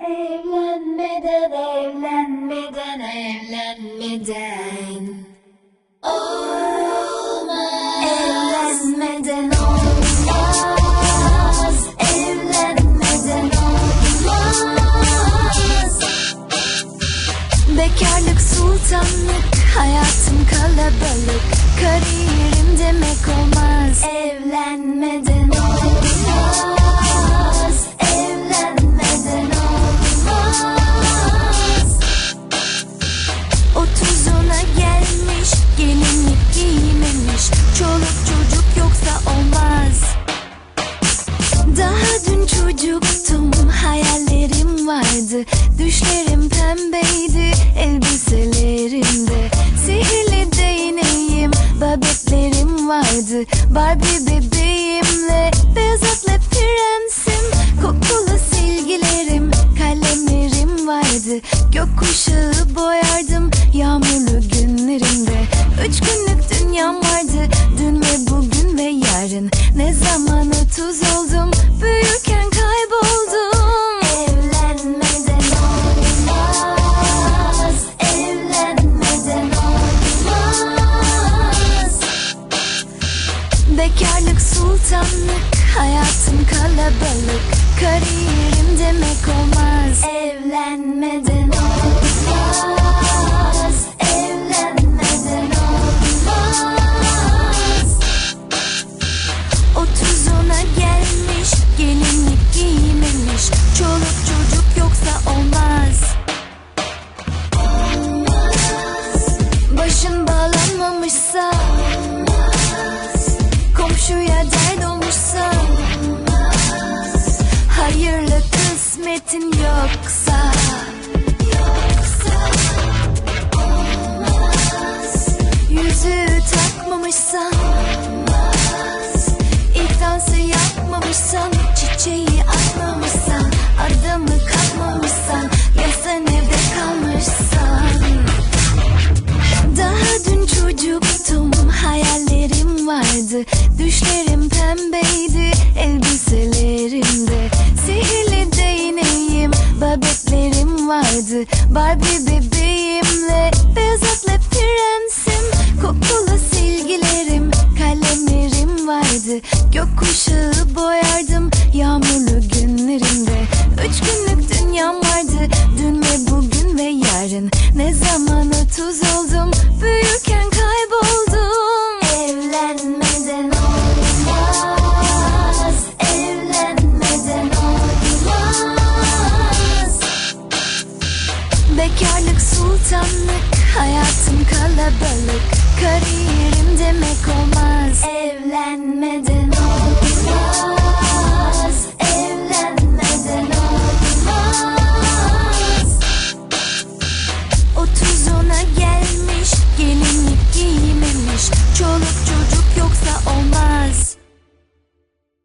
Evlenmeden, evlenmeden, evlenmeden. Olmaz. Evlenmeden olmaz. Evlenmeden olmaz. Bekarlık sultanlık Hayatım kalabalık. Kariyerim demek olmaz. Evlenmeden olmaz vardı. Düşlerim pembeydi, elbiselerimde Sihirli değneğim, babetlerim vardı. Barbie bebeğimle, beyaz atlı prensim. Kokulu silgilerim, kalemlerim vardı. Gökkuşağı boyardım, yağmurlu günlerimde. Üç günlük dünyam vardı, Bekarlık sultanlık, hayatım kalabalık. Kariyerim demek olmaz Yüzüğü takmamışsan İlk dansı yapmamışsan Çiçeği atmamışsan Adamı katmamışsan Ya evde kalmışsan. Daha dün çocuktum, hayallerim vardı Düşlerim pembeydi, elbiselerimde. Sihirli değneğim, babetlerim vardı. Barbie bebeğimle, beyaz atlı prensim. Kokulu silgilerim, kalemlerim vardı. Gökkuşağı boyardım, yağmurlu günlerimde. Üç günlük dünyam vardı, dün ve bugün ve yarın. Ne zaman otuz oldum, büyürken Bekarlık sultanlık, hayatım kalabalık. Kariyerim demek olmaz. Evlenmeden